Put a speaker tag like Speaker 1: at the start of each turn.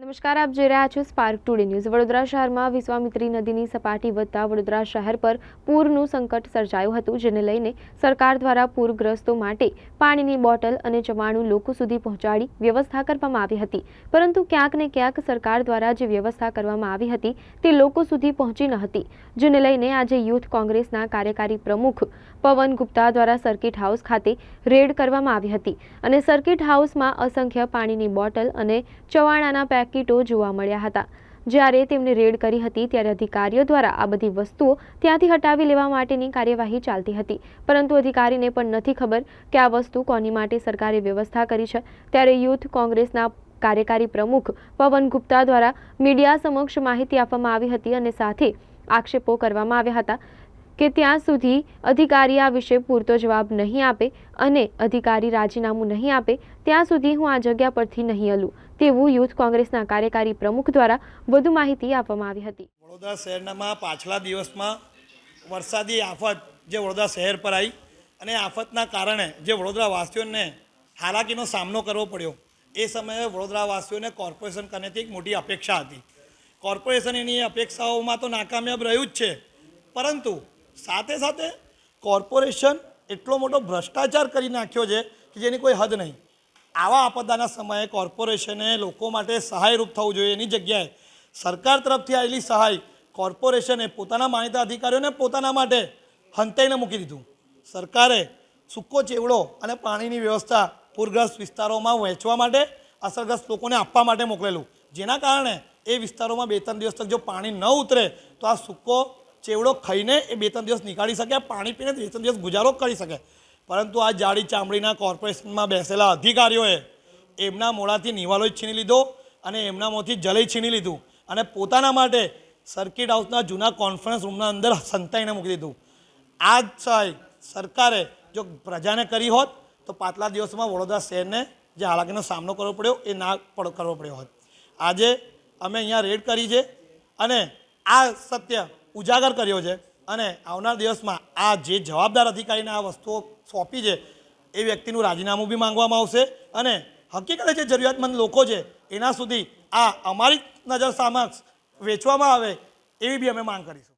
Speaker 1: નમસ્કાર, આપ જોઈ રહ્યા છો સ્પાર્ક ટુડે ન્યૂઝ વડોદરા શહેરમાં વિશ્વામિત્રી નદીની સપાટી વધતા વડોદરા શહેર પર પૂરનું સંકટ સર્જાયું હતું, જેને લઈને સરકાર દ્વારા પૂરગ્રસ્તો માટે પાણીની બોટલ અને ચવાણું લોકો સુધી પહોંચાડી વ્યવસ્થા કરવામાં આવી હતી. પરંતુ ક્યાંક ને ક્યાંક સરકાર દ્વારા જે વ્યવસ્થા કરવામાં આવી હતી, તે લોકો સુધી પહોંચી ન હતી, જેને લઈને આજે યુથ કોંગ્રેસના કાર્યકારી પ્રમુખ પવન ગુપ્તા દ્વારા સર્કિટ હાઉસ ખાતે રેડ કરવામાં આવી હતી. અને સર્કિટ હાઉસમાં અસંખ્ય પાણીની બોટલ અને ચવાણાના પેકેટો જોવા મળ્યા હતા. જ્યારે તેમણે રેડ કરી હતી, ત્યારે અધિકારીઓ દ્વારા આ બધી વસ્તુઓ ત્યાંથી હટાવી લેવા માટેની કાર્યવાહી ચાલતી હતી. પરંતુ અધિકારીને પણ નથી ખબર કે આ વસ્તુ કોની માટે સરકારે વ્યવસ્થા કરી છે. ત્યારે યુથ કોંગ્રેસના કાર્યકારી પ્રમુખ પવન ગુપ્તા દ્વારા મીડિયા સમક્ષ માહિતી આપવામાં આવી હતી અને સાથે આક્ષેપો કરવામાં આવ્યા હતા. કે ત્યાં સુધી અધિકારી આ વિશે પૂરતો જવાબ નહીં આપે અને અધિકારી રાજીનામું નહીં આપે, ત્યાં સુધી હું આ જગ્યા પરથી નહીં હલું, તેવું યુથ કોંગ્રેસના કાર્યકારી પ્રમુખ દ્વારા વધુ માહિતી આપવામાં આવી હતી.
Speaker 2: વડોદરા શહેરમાં પાછલા દિવસમાં વરસાદી આફત જે વડોદરા શહેર પર આવી અને આફતના કારણે જે વડોદરાવાસીઓને હાલાકીનો સામનો કરવો પડ્યો, એ સમયે વડોદરાવાસીઓને કોર્પોરેશન કનેથી એક મોટી અપેક્ષા હતી. કોર્પોરેશન એની અપેક્ષાઓમાં તો નાકામયાબ રહ્યું જ છે, પરંતુ સાથે સાથે કોર્પોરેશન એટલો મોટો ભ્રષ્ટાચાર કરી નાખ્યો છે કે જેની કોઈ હદ નહીં. આવા આપદાના સમયે કોર્પોરેશને લોકો માટે સહાયરૂપ થવું જોઈએ એની જગ્યાએ સરકાર તરફથી આવેલી સહાય કોર્પોરેશને પોતાના માનીતા અધિકારીઓને પોતાના માટે હંતાઈને મૂકી દીધું. સરકારે સૂકો ચેવડો અને પાણીની વ્યવસ્થા પૂરગ્રસ્ત વિસ્તારોમાં વહેંચવા માટે અસરગ્રસ્ત લોકોને આપવા માટે મોકલેલું. જેના કારણે એ વિસ્તારોમાં બે ત્રણ દિવસ તક જો પાણી ન ઉતરે તો આ સૂકો ચેવડો ખાઈને એ બે ત્રણ દિવસ નીકાળી શકે, પાણી પીને બે ત્રણ દિવસ ગુજારો કરી શકે. પરંતુ આ જાડી ચામડીના કોર્પોરેશનમાં બેસેલા અધિકારીઓએ એમના મોડાથી નિવાલો છીની લીધો અને એમના મોંથી જલય છીની લીધું અને પોતાના માટે સર્કિટ હાઉસના જૂના કોન્ફરન્સ રૂમના અંદર સંતાઈને મૂકી દીધું. આ જ સહાય સરકારે જો પ્રજાને કરી હોત, તો પાછલા દિવસમાં વડોદરા શહેરને જે હાલાકીનો સામનો કરવો પડ્યો, એ ના કરવો પડ્યો હોત. આજે અમે અહીંયા રેડ કરી છે અને આ સત્ય ઉજાગર કર્યો છે અને આવનાર દિવસમાં આ જે જવાબદાર અધિકારીને આ વસ્તુઓ સોંપી છે, એ વ્યક્તિનું રાજીનામું બી માંગવામાં આવશે અને હકીકતે જે જરૂરિયાતમંદ લોકો છે, એના સુધી આ અમારી નજર સામક્ષ વેચવામાં આવે એવી બી અમે માંગ કરીશું.